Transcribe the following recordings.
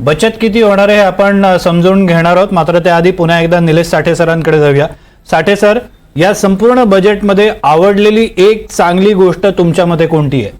बचत किती होणार आहे हे आपण समजून घेणार आहोत. मात्र त्याआधी पुन्हा एकदा निलेश साठे सरांकडे जाऊया. साठे सर या संपूर्ण बजेटमध्ये आवडलेली एक चांगली गोष्ट तुमच्यामध्ये कोणती आहे?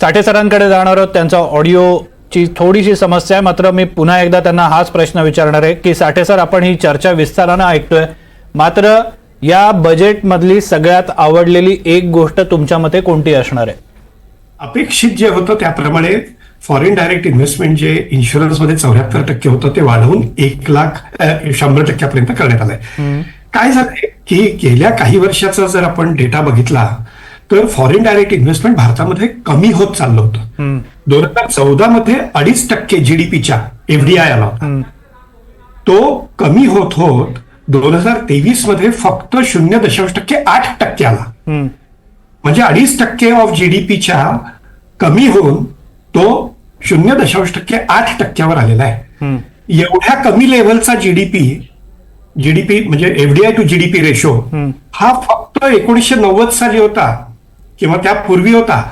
साठे सरांकडे जाणार आहोत. त्यांचा ऑडिओची थोडीशी समस्या आहे. मात्र मी पुन्हा एकदा त्यांना हाच प्रश्न विचारणार आहे की साठे सर आपण ही चर्चा विस्तारानं ऐकतोय. मात्र या बजेटमधली सगळ्यात आवडलेली एक गोष्ट तुमच्या मते कोणती असणार आहे? अपेक्षित जे होतं त्याप्रमाणे फॉरेन डायरेक्ट इन्व्हेस्टमेंट जे इन्शुरन्समध्ये चौऱ्याहत्तर टक्के होतं ते वाढवून एक लाख शंभर टक्क्यापर्यंत करण्यात आलंय. काय झालंय की गेल्या काही वर्षाचा जर आपण डेटा बघितला तर फॉरेन डायरेक्ट इन्व्हेस्टमेंट भारतामध्ये कमी होत चाललं होतं. दोन हजार चौदा मध्ये अडीच टक्के जीडीपीच्या एफडीआय आला होता. तो कमी होत होत दोन हजार तेवीसमध्ये फक्त शून्य दशांश टक्के आठ टक्के आला. म्हणजे अडीच टक्के ऑफ जीडीपीच्या कमी होऊन तो शून्य दशांश टक्के आठ टक्क्यावर आलेला आहे. एवढ्या कमी लेव्हलचा जीडीपी जीडीपी म्हणजे एफडीआय टू जीडीपी रेशो हा फक्त एकोणीसशे नव्वद साली होता किंवा त्यापूर्वी होता.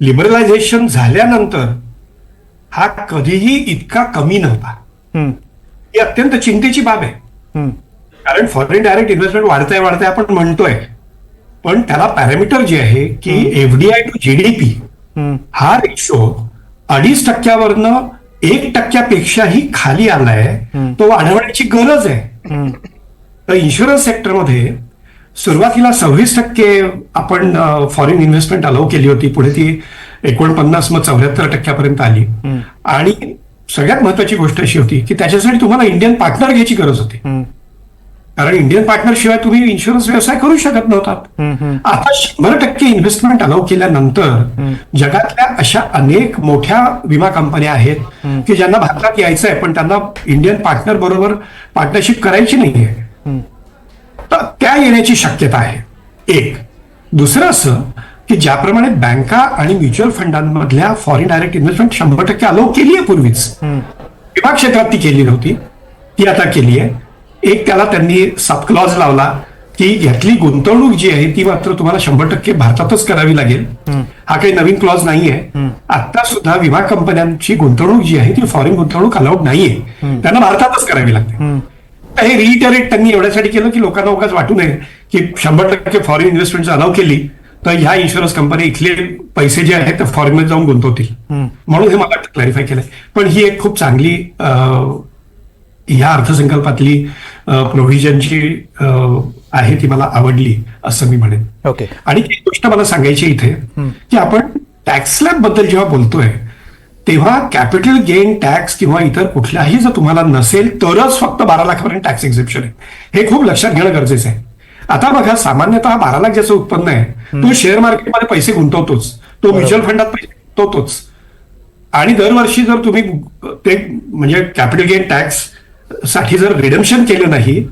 लिबरलायझेशन झाल्यानंतर हा कधीही इतका कमी नव्हता. ही अत्यंत चिंतेची बाब आहे. कारण फॉरेन डायरेक्ट इन्व्हेस्टमेंट वाढतंय वाढतंय आपण म्हणतोय. पण त्याला पॅरामीटर जे आहे की एफडीआय टू जीडीपी हा रेशो अडीच टक्क्यावरनं एक टक्क्यापेक्षाही खाली आलाय तो वाढवण्याची गरज आहे. तर इन्शुरन्स सेक्टरमध्ये सुरुवातीला सव्वीस टक्के आपण फॉरेन इन्व्हेस्टमेंट अलाउ केली होती. पुढे ती एकोणपन्नास मग चौऱ्याहत्तर टक्क्यापर्यंत आली. आणि सगळ्यात महत्वाची गोष्ट अशी होती की त्याच्यासाठी तुम्हाला इंडियन पार्टनर घ्यायची गरज होती. कारण इंडियन पार्टनर शिवाय तुम्ही इन्शुरन्स व्यवसाय करू शकत नव्हतात. आता शंभर टक्के इन्व्हेस्टमेंट अलाउ केल्यानंतर जगातल्या अशा अनेक मोठ्या विमा कंपन्या आहेत की ज्यांना भारतात यायचं आहे पण त्यांना इंडियन पार्टनर बरोबर पार्टनरशिप करायची नाहीये. तर त्या येण्याची शक्यता आहे. एक. दुसरं असं की ज्याप्रमाणे बँका आणि म्युच्युअल फंडांमधल्या फॉरेन डायरेक्ट इन्व्हेस्टमेंट शंभर टक्के अलाउ केली आहे पूर्वीच विमा क्षेत्रात ती केली नव्हती. ती आता केली आहे एक त्याला त्यांनी सब क्लॉज लावला की यातली गुंतवणूक जी आहे ती मात्र तुम्हाला शंभर टक्के भारतातच करावी लागेल. हा काही नवीन क्लॉज नाहीये. आता सुद्धा विमा कंपन्यांची गुंतवणूक जी आहे ती फॉरेन गुंतवणूक अलाउड नाहीये. त्यांना भारतातच करावी लागते. हे रिइटरेट त्यांनी एवढ्यासाठी केलं की लोकांना उगाच वाटू नये की शंभर टक्के फॉरेन इन्व्हेस्टमेंट अलाउ केली तर ह्या इन्शुरन्स कंपनी इथले पैसे जे आहेत ते फॉरेनमध्ये जाऊन गुंतवतील. म्हणून हे मला क्लॅरिफाय केलंय. पण ही एक खूप चांगली ह्या अर्थसंकल्पातली प्रोव्हिजनची आहे ती मला आवडली असं मी म्हणेन. ओके. आणि एक गोष्ट मला सांगायची इथे की आपण टॅक्स स्लॅबबद्दल जेव्हा बोलतोय तेव्हा कॅपिटल गेन टॅक्स किंवा इतर कुठल्याही जर तुम्हाला नसेल तरच फक्त बारा लाखापर्यंत टॅक्स एक्झिप्शन आहे. हे खूप लक्षात घेणं गरजेचं आहे. आता बघा सामान्यतः बारा लाख ज्याचं उत्पन्न आहे तो शेअर मार्केटमध्ये पैसे गुंतवतोच. तो म्युच्युअल फंडात पैसे गुंतवतोच. आणि दरवर्षी जर तुम्ही ते म्हणजे कॅपिटल गेन टॅक्स साठी जर रिडम्शन केलं नाही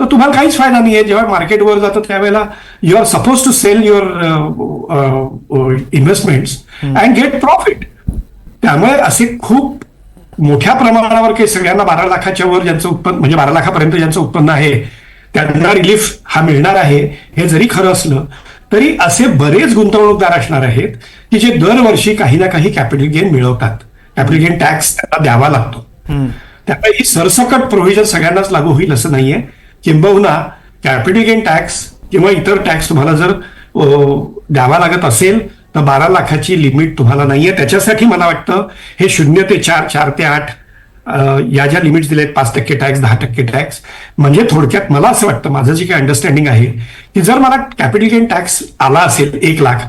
तर तुम्हाला काहीच फायदा नाही आहे जेव्हा मार्केटवर जातं त्यावेळेला you are suppose to sell your investment and get profit त्यामुळे असे खूप मोठ्या प्रमाणावर काही सगळ्यांना बारा लाखाच्या वर ज्यांचं उत्पन्न म्हणजे बारा लाखापर्यंत ज्यांचं उत्पन्न आहे त्यांना रिलीफ हा मिळणार आहे हे जरी खरं असलं तरी असे बरेच गुंतवणूकदार असणार आहेत की जे दरवर्षी काही ना काही कॅपिटल गेन मिळवतात. कॅपिटल गेन टॅक्स त्यांना द्यावा लागतो. त्यापैकी सरसकट प्रोव्हिजन सगळ्यांनाच लागू होईल असं नाहीये. किंबहुना कॅपिटल गेन टॅक्स किंवा इतर टॅक्स तुम्हाला जर द्यावा लागत असेल तर बारा लाखाची लिमिट तुम्हाला नाहीये. त्याच्यासाठी मला वाटतं हे शून्य ते चार चार ते आठ या ज्या लिमिट्स दिलेत पाच टक्के टॅक्स दहा टक्के टॅक्स म्हणजे थोडक्यात मला असं वाटतं माझं जे काही अंडरस्टँडिंग आहे की जर मला कॅपिटल गेन टॅक्स आला असेल एक लाख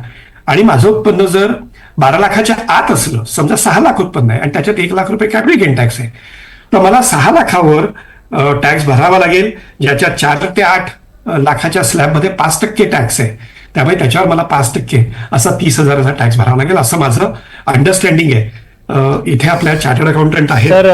आणि माझं उत्पन्न जर बारा लाखाच्या आत असलं समजा सहा लाख उत्पन्न आहे आणि त्याच्यात एक लाख रुपये कॅपिटल गेन टॅक्स आहे तर मला सहा लाखावर टॅक्स भरावा लागेल ज्याच्या चार ते आठ लाखाच्या स्लॅबमध्ये पाच टक्के टॅक्स आहे. त्यामुळे त्याच्यावर मला पाच टक्के असा तीस हजाराचा टॅक्स भरावा लागेल असं माझं अंडरस्टँडिंग आहे. इथे आपल्या चार्टर्ड अकाउंटंट आहे तर